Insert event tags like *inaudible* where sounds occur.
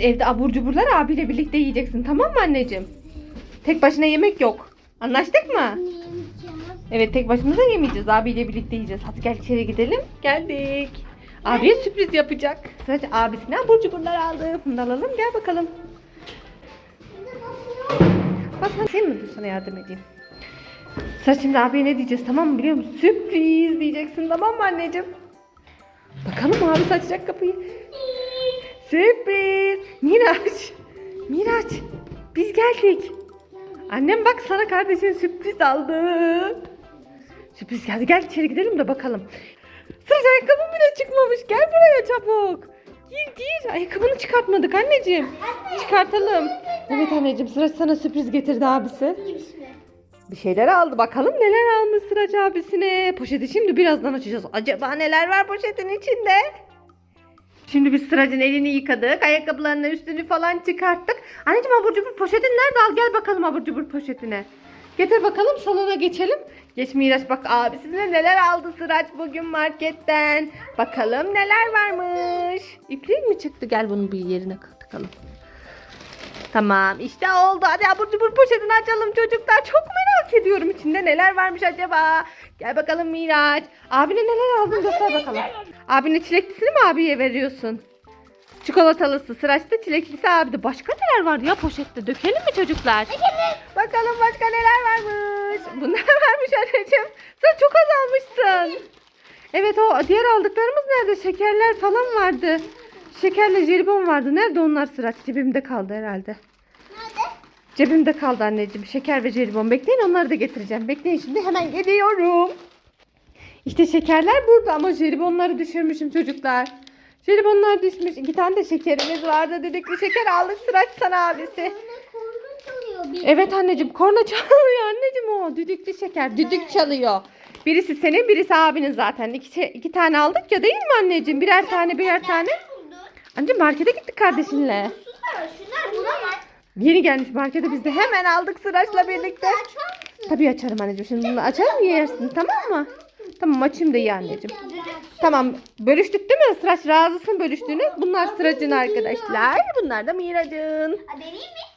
Sıraç evde abur cuburlar abiyle birlikte yiyeceksin tamam mı anneciğim? Tek başına yemek yok. Anlaştık mı? Evet tek başımıza yemeyeceğiz. Abiyle birlikte yiyeceğiz. Hadi gel içeri gidelim. Geldik. Abiye sürpriz yapacak. Sıraç abisine abur cuburlar aldı. Bunu da alalım. Gel bakalım. Bak sen, sen mi dur sana yardım edeyim. Sıraç şimdi abiye ne diyeceğiz tamam mı biliyor musun? Sürpriz diyeceksin tamam mı anneciğim? Bakalım abi açacak kapıyı. Sürpriz. Miraç. Miraç. Biz geldik. Annem bak sana kardeşin sürpriz aldı. Sürpriz geldi. Gel içeri gidelim de bakalım. Sıraç ayakkabım bile çıkmamış. Gel buraya çabuk. Gir gir. Ayakkabını çıkartmadık anneciğim. Çıkartalım. Evet anneciğim Sıraç sana sürpriz getirdi abisi. Bir şeyler aldı. Bakalım neler almış Sıraç abisine. Poşeti şimdi birazdan açacağız. Acaba neler var poşetin içinde? Şimdi biz Sıraç'ın elini yıkadık. Ayakkabılarını üstünü falan çıkarttık. Anneciğim abur cubur poşetin nerede? Al gel bakalım abur cubur poşetine. Getir bakalım salona geçelim. Geç Miraç bak abi size neler aldı Sıraç bugün marketten. Bakalım neler varmış. İpliğin mi çıktı? Gel bunu bir yerine tıkalım. Tamam işte oldu. Hadi abur cubur poşetini açalım çocuklar. Çok merak ediyorum içinde neler varmış acaba. Gel bakalım Miraç. Abine neler aldın göster bakalım. Abine çileklisini mi abiye veriyorsun? Çikolatalısı, sıraçta çileklisi abide. Başka neler var ya poşette? Dökelim mi çocuklar? Bakalım başka neler varmış. Bunlar varmış anneciğim. Sen çok az almışsın. Evet o diğer aldıklarımız nerede? Şekerler falan vardı. Şekerle jelibon vardı. Nerede onlar sıraç? Cebimde kaldı herhalde. Cebimde kaldı anneciğim. Şeker ve jelibon. Bekleyin onları da getireceğim. Bekleyin şimdi hemen geliyorum. İşte şekerler burada ama jelibonları düşürmüşüm çocuklar. Jelibonlar düşmüş. İki tane de şekerimiz vardı. Düdüklü şeker aldık sıraç sana abisi. Evet anneciğim korna *laughs* çalıyor anneciğim o. Düdüklü şeker. Düdük çalıyor. Birisi senin birisi abinin zaten. İki, şey- iki tane aldık ya değil mi anneciğim? Birer tane birer tane. Anneciğim markete gittik kardeşinle. Yeni gelmiş markete biz de hemen aldık sıraçla birlikte. Tabii açarım anneciğim. Şimdi bunu açarım yersin tamam mı? Tamam açayım da iyi anneciğim. Tamam bölüştük değil mi? Sıraç razısın bölüştüğünü. Bunlar Sıraç'ın arkadaşlar. Bunlar da Miraç'ın. Ha, deneyeyim mi?